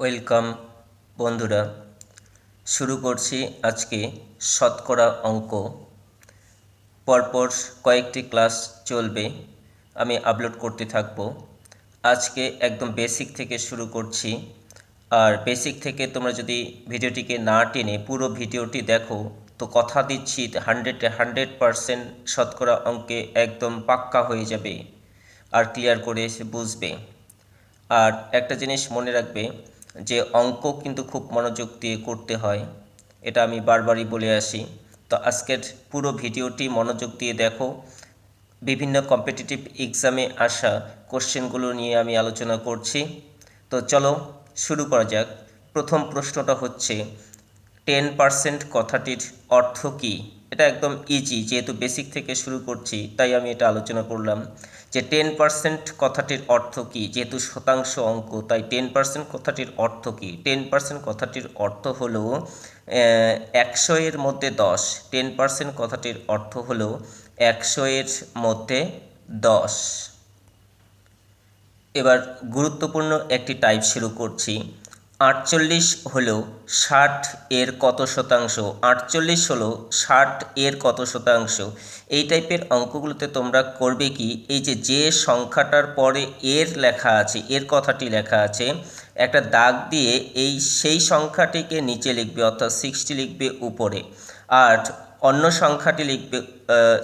Welcome, বন্ধুরা। শুরু করছি আজকে শতকরা অঙ্ক। পরপর কয়েকটি ক্লাস চলবে, আমি আপলোড করতে থাকব। আজকে একদম বেসিক থেকে শুরু করছি। আর বেসিক থেকে তোমরা যদি ভিডিওটিকে না টেনে পুরো ভিডিওটি দেখো, তো কথা দিচ্ছি হান্ড্রেডে, হান্ড্রেড পারসেন্ট শতকরা অঙ্কে একদম পাক্কা হয়ে যাবে। আর ক্লিয়ার করে বুঝবে। আর একটা জিনিস মনে রাখবে যে অঙ্ক কিন্তু খুব মনোযোগ দিয়ে করতে হয়, এটা আমি বারবারই বলে আসি। তো আজকের পুরো ভিডিওটি মনোযোগ দিয়ে দেখো। বিভিন্ন কম্পিটিটিভ এক্সামে আসা কোশ্চেনগুলো নিয়ে আমি আলোচনা করছি। তো চলো শুরু করা যাক। প্রথম প্রশ্নটা হচ্ছে টেন পার্সেন্ট কথাটির অর্থ কী? এটা একদম ইজি যেহেতু বেসিক থেকে শুরু করছি, তাই আমি এটা আলোচনা করলাম। যে টেন পার্সেন্ট কথাটির অর্থ কী? যেহেতু শতাংশ অঙ্ক, তাই টেন পার্সেন্ট কথাটির অর্থ কী? টেন পার্সেন্ট কথাটির অর্থ হলো একশো এর মধ্যে দশ। টেন পার্সেন্ট কথাটির অর্থ হলো, একশো এর মধ্যে দশ। এবার গুরুত্বপূর্ণ একটি টাইপ শুরু করছি। আটচল্লিশ হলো ষাট এর কত শতাংশ? আটচল্লিশ হলো ষাট এর কত শতাংশ? এই টাইপের অঙ্কগুলোতে তোমরা করবে কি? এই যে যে সংখ্যাটার পরে এর লেখা আছে, এর কথাটি লেখা আছে, একটা দাগ দিয়ে এই সেই সংখ্যাটিকে নিচে লিখবে, অর্থাৎ সিক্সটি লিখবে উপরে। আর অন্য সংখ্যাটি লিখবে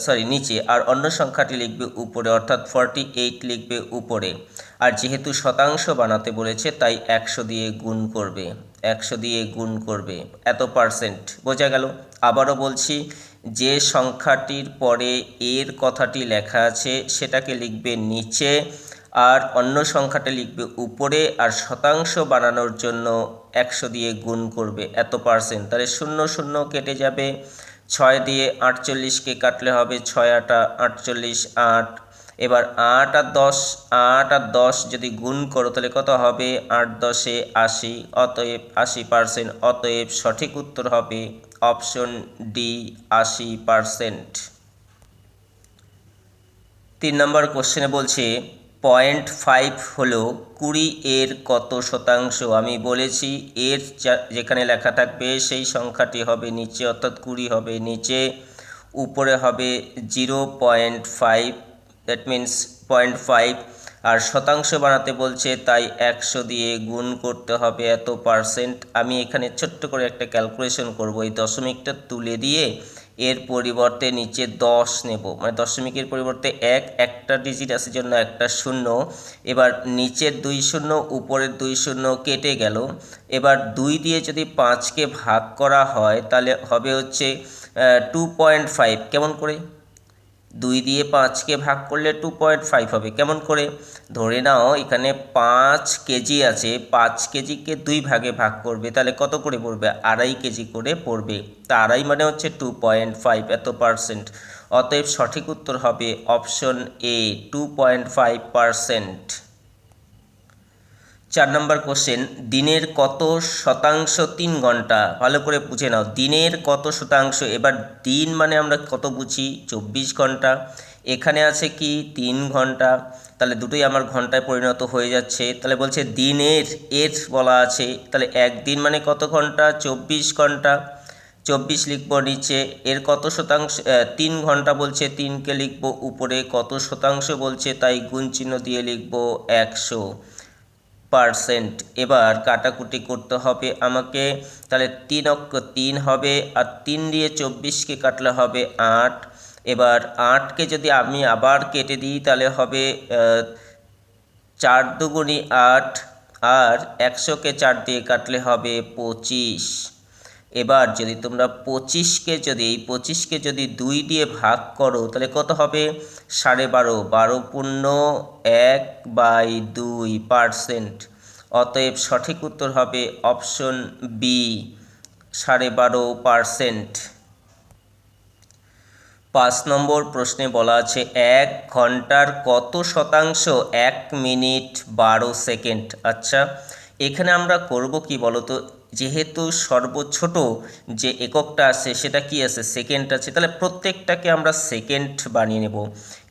সরি নিচে, আর অন্য সংখ্যাটি লিখবে উপরে, অর্থাৎ ফর্টি এইট লিখবে উপরে। আর যেহেতু শতাংশ বানাতে বলেছে, তাই একশো দিয়ে গুণ করবে, একশো দিয়ে গুণ করবে, এত পার্সেন্ট বোঝা গেল? আবারও বলছি, যে সংখ্যাটির পরে এর কথাটি লেখা আছে, সেটাকে লিখবে নিচে, আর অন্য সংখ্যাটা লিখবে উপরে, আর শতাংশ বানানোর জন্য একশো দিয়ে গুণ করবে, এত পার্সেন্ট তাহলে শূন্য শূন্য কেটে যাবে ছয় দিয়ে আটচল্লিশকে কাটলে হবে ছয় আটা আটচল্লিশ আট। এবার আট আর দশ, আট আর দশ যদি গুণ করো তাহলে কত হবে? আট দশে আশি, অতএব আশি পার্সেন্ট অতএব সঠিক উত্তর হবে অপশন ডি আশি পার্সেন্ট তিন নম্বর কোশ্চেনে বলছে পয়েন্ট ফাইভ হলো কুড়ি এর কত শতাংশ? আমি বলেছি এর যেখানে লেখা থাকবে সেই সংখ্যাটি হবে নিচে, অর্থাৎ কুড়ি হবে নিচে, উপরে হবে zero point five that means point five. আর শতাংশ বানাতে বলছে তাই একশো দিয়ে গুণ করতে হবে এত পার্সেন্ট। আমি এখানে ছোট্ট করে একটা ক্যালকুলেশন করব, এই দশমিকটা তুলে দিয়ে এর পরিবর্তে নিচে দশ নেব। মানে দশমিকের পরিবর্তে এক, একটা ডিজিট আছে জন্য একটা শূন্য। এবার নিচের দুই শূন্য, উপরের দুই শূন্য কেটে গেল। এবার দুই দিয়ে যদি পাঁচকে ভাগ করা হয়, তাহলে হবে হচ্ছে টু পয়েন্ট ফাইভ কেমন করে? দুই দিয়ে পাঁচকে ভাগ করলে টু পয়েন্ট ফাইভ হবে। কেমন করে? ধরে নাও এখানে পাঁচ কেজি আছে, পাঁচ কেজিকে দুই ভাগে ভাগ করবে, তাহলে কত করে পড়বে? আড়াই কেজি করে পড়বে। তা আড়াই মানে হচ্ছে টু পয়েন্ট ফাইভ এত পারসেন্ট অতএব সঠিক উত্তর হবে option A two point five percent চার নম্বর কোশ্চেন দিনের কত শতাংশ তিন ঘণ্টা? ভালো করে বুঝে নাও। দিনের কত শতাংশ? এবার দিন মানে আমরা কত বুঝি? চব্বিশ ঘণ্টা। এখানে আছে কি? তিন ঘণ্টা। তাহলে দুটোই আমার ঘন্টায় পরিণত হয়ে যাচ্ছে। তাহলে বলছে দিনের, এর বলা আছে। তাহলে একদিন মানে কত ঘণ্টা? চব্বিশ ঘণ্টা। চব্বিশ লিখব নিচে। এর কত শতাংশ? তিন ঘণ্টা বলছে, তিনকে লিখব উপরে। কত শতাংশ বলছে? তাই গুণ চিহ্ন দিয়ে লিখব একশো। পারসেন্ট। এবার কাটাকুটি করতে হবে আমাকে, তাহলে তিন অক্ষ তিন হবে, আর তিন দিয়ে চব্বিশকে কাটলে হবে আট। এবার আটকে যদি আমি আবার কেটে দিই, তাহলে হবে চার দুগুণি আট, আর একশোকে চার দিয়ে কাটলে হবে পঁচিশ। এবার যদি তোমরা পঁচিশকে যদি, এই পঁচিশকে যদি দুই দিয়ে ভাগ করো, তাহলে কত হবে? সাড়ে বারো বারো পূর্ণ এক বাই দুই পারসেন্ট। অতএব সঠিক উত্তর হবে অপশন বি, সাড়ে বারো পারসেন্ট। পাঁচ নম্বর প্রশ্নে বলা আছে, এক ঘণ্টার কত শতাংশ এক মিনিট বারো সেকেন্ড? আচ্ছা এখানে আমরা করব কি বলতো? যেহেতু সর্বছোট যে এককটা আছে, সেটা কি আছে? সেকেন্ড আছে। তাহলে প্রত্যেকটাকে আমরা সেকেন্ড বানিয়ে নেব।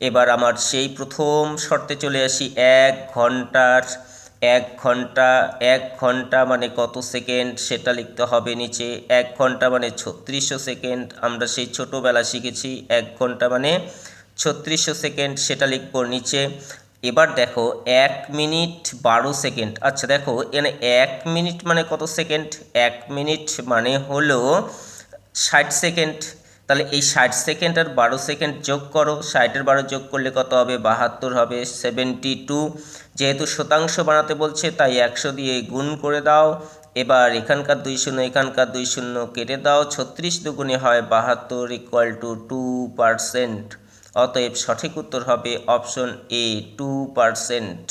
এবার আমার সেই প্রথম শর্তে চলে আসি। এক ঘণ্টার, এক ঘণ্টা এক ঘণ্টা মানে কত সেকেন্ড সেটা লিখতে হবে নিচে। এক ঘণ্টা মানে ছত্রিশশো সেকেন্ড আমরা সেই ছোটোবেলা শিখেছি। এক ঘণ্টা মানে ছত্রিশশো সেকেন্ড সেটা লিখব নিচে। এবার দেখো এক মিনিট বারো সেকেন্ড। আচ্ছা দেখো, এখানে এক মিনিট মানে কত সেকেন্ড? এক মিনিট মানে হলো ষাট সেকেন্ড। তাহলে এই ষাট সেকেন্ড আর বারো সেকেন্ড যোগ করো। ষাটের বারো যোগ করলে কত হবে? বাহাত্তর হবে। Seventy two. যেহেতু শতাংশ বানাতে বলছে, তাই একশো দিয়ে গুণ করে দাও। এবার এখানকার দুই শূন্য, এখানকার দুই শূন্য কেটে দাও। ছত্রিশ দুগুণে হয় বাহাত্তর ইকুয়াল টু টু পারসেন্ট অতএব সঠিক উত্তর হবে অপশন এ টু পারসেন্ট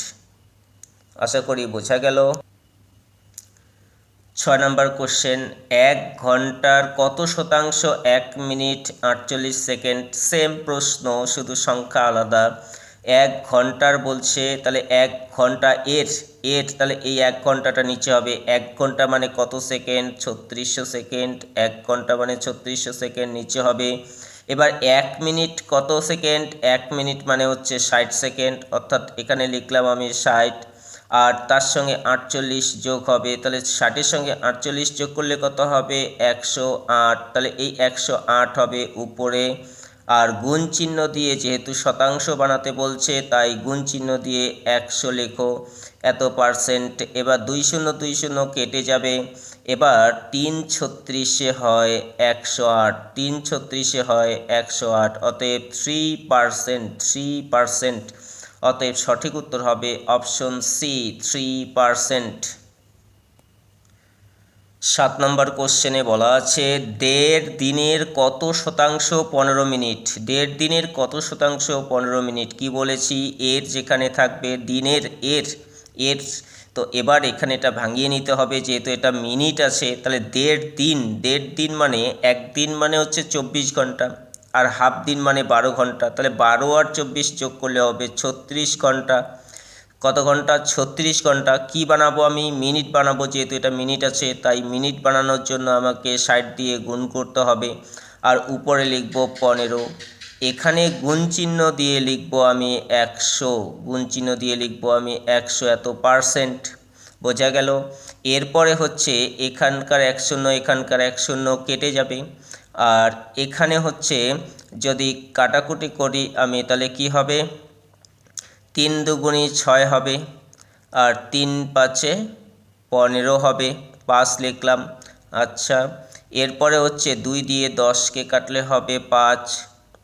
আশা করি বোঝা গেল। ছয় নম্বর কোশ্চেন এক ঘণ্টার কত শতাংশ এক মিনিট আটচল্লিশ সেকেন্ড? সেম প্রশ্ন, শুধু সংখ্যা আলাদা। এক ঘণ্টার বলছে, তাহলে এক ঘণ্টা এর এর তাহলে এই এক ঘন্টাটা নিচে হবে। এক ঘণ্টা মানে কত সেকেন্ড? ছত্রিশশো সেকেন্ড। এক ঘণ্টা মানে ছত্রিশশো সেকেন্ড নিচে হবে। এবার এক মিনিট কত সেকেন্ড? এক মিনিট মানে হচ্ছে ষাট সেকেন্ড। অর্থাৎ এখানে লিখলাম আমি ষাট। আর তার সঙ্গে আটচল্লিশ যোগ হবে, তাহলে ষাটের সঙ্গে আটচল্লিশ যোগ করলে কত হবে? একশো আট। তাহলে এই একশো আট হবে উপরে। আর গুণ চিহ্ন দিয়ে যেহেতু শতাংশ বানাতে বলছে, তাই গুণ চিহ্ন দিয়ে একশো লেখো। এত পার্সেন্ট এবার দুই শূন্য দুই শূন্য কেটে যাবে। এবার তিন ছত্রিশে হয় একশো আট, তিন ছত্রিশে হয় একশো আট, অতএব থ্রি পার্সেন্ট থ্রি পার্সেন্ট অতএব সঠিক উত্তর হবে অপশন সি থ্রি পার্সেন্ট সাত নম্বর কোশ্চেনে বলা আছে, দেড় দিনের কত শতাংশ পনেরো মিনিট? দেড় দিনের কত শতাংশ পনেরো মিনিট? কি বলেছি? এর যেখানে থাকবে দিনের এর এর তো এবার এখানে এটা ভাঙিয়ে নিতে হবে, যেহেতু এটা মিনিট আছে, তাহলে দেড় দিন দেড় দিন মানে এক দিন মানে হচ্ছে চব্বিশ ঘণ্টা আর হাফ দিন মানে বারো ঘণ্টা, তাহলে বারো আর চব্বিশ যোগ করলে হবে ছত্রিশ ঘণ্টা। কত ঘণ্টা? ছত্রিশ ঘণ্টা। কি বানাবো আমি? মিনিট বানাবো, যেহেতু এটা মিনিট আছে, তাই মিনিট বানানোর জন্য আমাকে ষাট দিয়ে গুণ করতে হবে। আর উপরে লিখব পনেরো। এখানে গুণ চিহ্ন দিয়ে লিখব আমি একশো গুণ চিহ্ন দিয়ে লিখব আমি একশো এত পারসেন্ট। বোঝা গেল? এরপরে হচ্ছে এখানকার এক শূন্য এখানকার এক শূন্য কেটে যাবে। আর এখানে হচ্ছে যদি কাটাকুটি করি আমি তাহলে কি হবে? তিন দুগুণি ছয় হবে। আর তিন পাঁচে পনেরো হবে। পাঁচ লিখলাম। আচ্ছা এরপরে হচ্ছে দুই দিয়ে দশকে কাটলে হবে পাঁচ।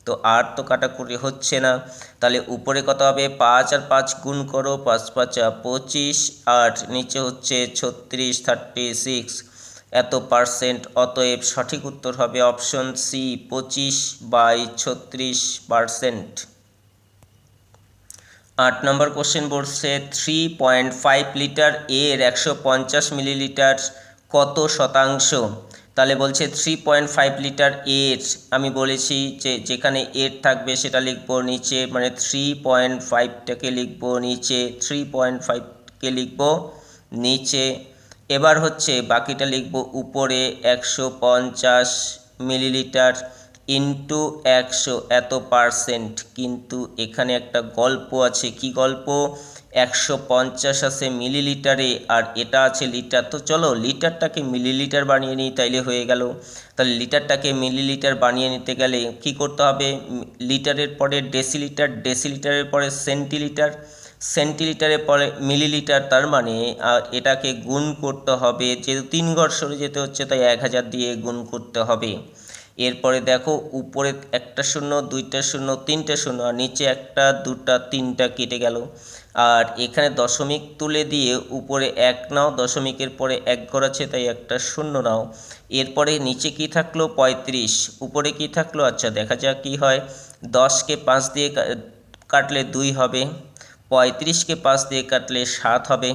তো আর তো কাটাকুটি হচ্ছে না। তাহলে উপরে কত হবে? পাঁচ আর পাঁচ গুণ করো, পাঁচ পাঁচা পঁচিশ আর নিচে হচ্ছে ছত্রিশ, থার্টি সিক্স। এত পার্সেন্ট, অতএব সঠিক উত্তর হবে অপশন সি, পঁচিশ বাই ছত্রিশ পার্সেন্ট। আট নম্বর কোশ্চেন বলছে, থ্রি পয়েন্ট ফাইভ লিটার এর একশো পঞ্চাশ মিলিলিটার কত শতাংশ? তাহলে বলছে থ্রি পয়েন্ট ফাইভ লিটার এর আমি বলেছি যে যেখানে এর থাকবে সেটা লিখব নিচে মানে থ্রি পয়েন্ট ফাইভটাকে লিখব নিচে থ্রি পয়েন্ট ফাইভকে লিখব নিচে। এবার হচ্ছে বাকিটা লিখব উপরে একশো পঞ্চাশ মিলিলিটার। ইন্টু একশো এত পারসেন্ট কিন্তু এখানে একটা গল্প আছে। কি গল্প? একশো পঞ্চাশ আছে মিলিলিটারে, আর এটা আছে লিটার। তো চলো লিটারটাকে মিলিলিটার বানিয়ে নিই, তাইলে হয়ে গেল। তাহলে লিটারটাকে মিলিলিটার বানিয়ে নিতে গেলে কি করতে হবে? লিটারের পরে ডেসিলিটার, ডেসিলিটারের পরে সেন্টিলিটার। সেন্টিলিটারের পরে মিলিলিটার, তার মানে আর এটাকে গুণ করতে হবে। যেহেতু তিন ঘর সরে যেতে হচ্ছে, তাই এক হাজার দিয়ে গুণ করতে হবে। এরপরে দেখো উপরে একটা শূন্য, দুইটা শূন্য, তিনটা শূন্য, আর নিচে একটা, দুটা, তিনটা কেটে গেল। আর এখানে দশমিক তুলে দিয়ে উপরে এক নাও, দশমিকের পরে এক ঘর আছে তাই একটা শূন্য নাও। এরপরে নিচে কি থাকল? পঁয়ত্রিশ। উপরে কি থাকল? আচ্ছা দেখা যাক কি হয়। দশকে পাঁচ দিয়ে কাটলে দুই হবে। পঁয়ত্রিশকে পাঁচ দিয়ে কাটলে সাত হবে।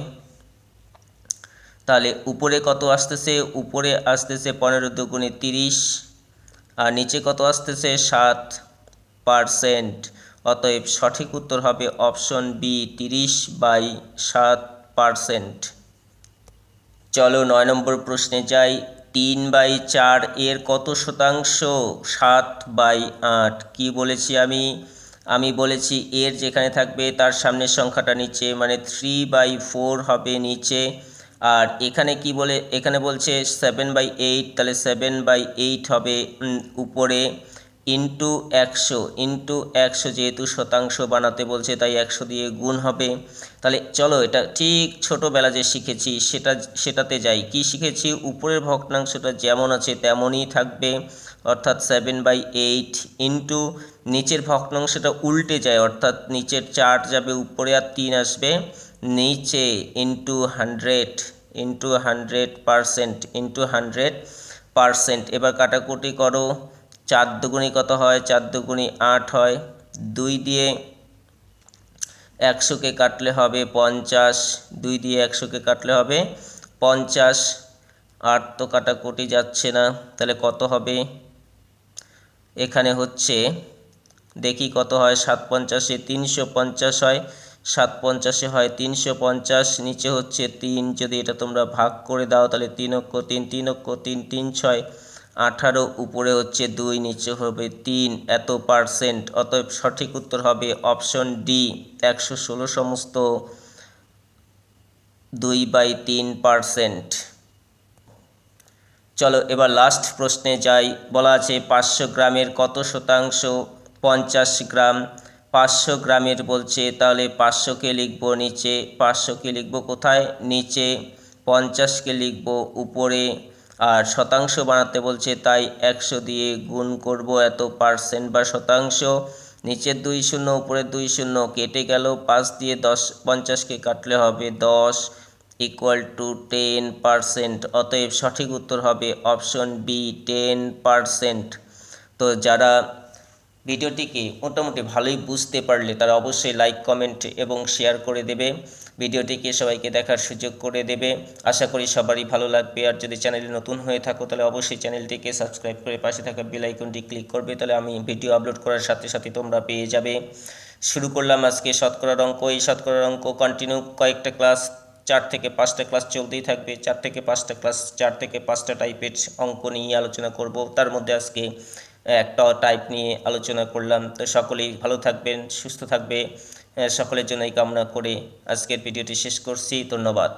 তাহলে উপরে কত আসতেছে? উপরে আসতেছে পনেরো দুগুণে তিরিশ। আর নিচে কত আসতেছে? সাত পারসেন্ট। অতএব সঠিক উত্তর হবে অপশন বি তিরিশ বাই সাত পারসেন্ট। চলো নয় নম্বর প্রশ্নে যাই। তিন বাই চার এর কত শতাংশ? সাত বাই আট। কী বলেছি আমি? আমি বলেছি এর যেখানে থাকবে তার সামনের সংখ্যাটা নিচে মানে থ্রি বাই ফোর হবে নিচে। আর এখানে কি বলে, এখানে বলছে সেভেন বাই এইট তাহলে সেভেন বাই এইট হবে উপরে ইন্টু একশো ইন্টু একশো যেহেতু শতাংশ বানাতে বলছে, তাই একশো দিয়ে গুণ হবে। তাহলে চলো এটা ঠিক ছোটোবেলা যে শিখেছি, সেটা, সেটাতে যাই। কি শিখেছি? উপরের ভগ্নাংশটা যেমন আছে তেমনই থাকবে। অর্থাৎ সেভেন বাই এইট ইন্টু নিচের ভগ্নাংশটা উল্টে যায়, অর্থাৎ নিচের চার যাবে, উপরে আর তিন আসবে। নিচে into hundred into hundred percent into hundred percent এবার কাটাকুটি করো। চার দুগুণি কত হয়? চার দুগুণি আট হয়। দুই দিয়ে একশোকে কাটলে হবে পঞ্চাশ। দুই দিয়ে একশোকে কাটলে হবে পঞ্চাশ। আট তো কাটাকুটি যাচ্ছে না। তাহলে কত হবে? এখানে হচ্ছে, দেখি কত হয়? সাত পঞ্চাশে তিনশো পঞ্চাশ হয়। সাত পঞ্চাশে হয় তিনশো পঞ্চাশ, নিচে হচ্ছে তিন। যদি এটা তোমরা ভাগ করে দাও তাহলে তিন অক্ষ তিন তিন অক্ষ তিন তিন ছয়, আঠারো, উপরে হচ্ছে দুই, নিচে হবে তিন। এত পার্সেন্ট অতএব সঠিক উত্তর হবে অপশন ডি একশো ষোলো সমস্ত দুই বাই তিন পার্সেন্ট চলো এবার লাস্ট প্রশ্নে যাই। বলা আছে পাঁচশো গ্রামের কত শতাংশ পঞ্চাশ গ্রাম? পাঁচশো গ্রামের বলছে, তাহলে পাঁচশোকে লিখব নিচে, পাঁচশোকে লিখব কোথায়? নিচে, পঞ্চাশকে লিখব উপরে। আর শতাংশ বানাতে বলছে, তাই একশো দিয়ে গুণ করব এত পার্সেন্ট বা শতাংশ। নিচের দুই শূন্য, উপরে দুই শূন্য, কেটে গেল, পাঁচ দিয়ে দশ, পঞ্চাশকে কাটলে হবে দশ ইকুয়াল টু টেন পারসেন্ট অতএব সঠিক উত্তর হবে অপশন বি টেন পারসেন্ট তো যারা ভিডিওটিকে মোটামুটি ভালোই বুঝতে পারলে তারা অবশ্যই লাইক কমেন্ট এবং শেয়ার করে দেবে। ভিডিওটিকে সবাইকে দেখার সুযোগ করে দেবে। আশা করি সবারই ভালো লাগবে। আর যদি চ্যানেলে নতুন হয়ে থাকো, তাহলে অবশ্যই চ্যানেলটিকে সাবস্ক্রাইব করে পাশে থাকা বেল আইকনটি ক্লিক করবে। তাহলে আমি ভিডিও আপলোড করার সাথে সাথে তোমরা পেয়ে যাবে। শুরু করলাম আজকে শতকরার অঙ্ক। এই শতকরার অঙ্ক কন্টিনিউ কয়েকটা ক্লাস চার থেকে পাঁচটা ক্লাস চলতেই থাকবে। চার থেকে পাঁচটা ক্লাস চার থেকে পাঁচটা টাইপের অঙ্ক নিয়ে আলোচনা করব। তার মধ্যে আজকে একটা টাইপ নিয়ে আলোচনা করলাম। তো সকলেই ভালো থাকবেন, সুস্থ থাকবে। সকলের জন্যই কামনা করে আজকের ভিডিওটি শেষ করছি। ধন্যবাদ।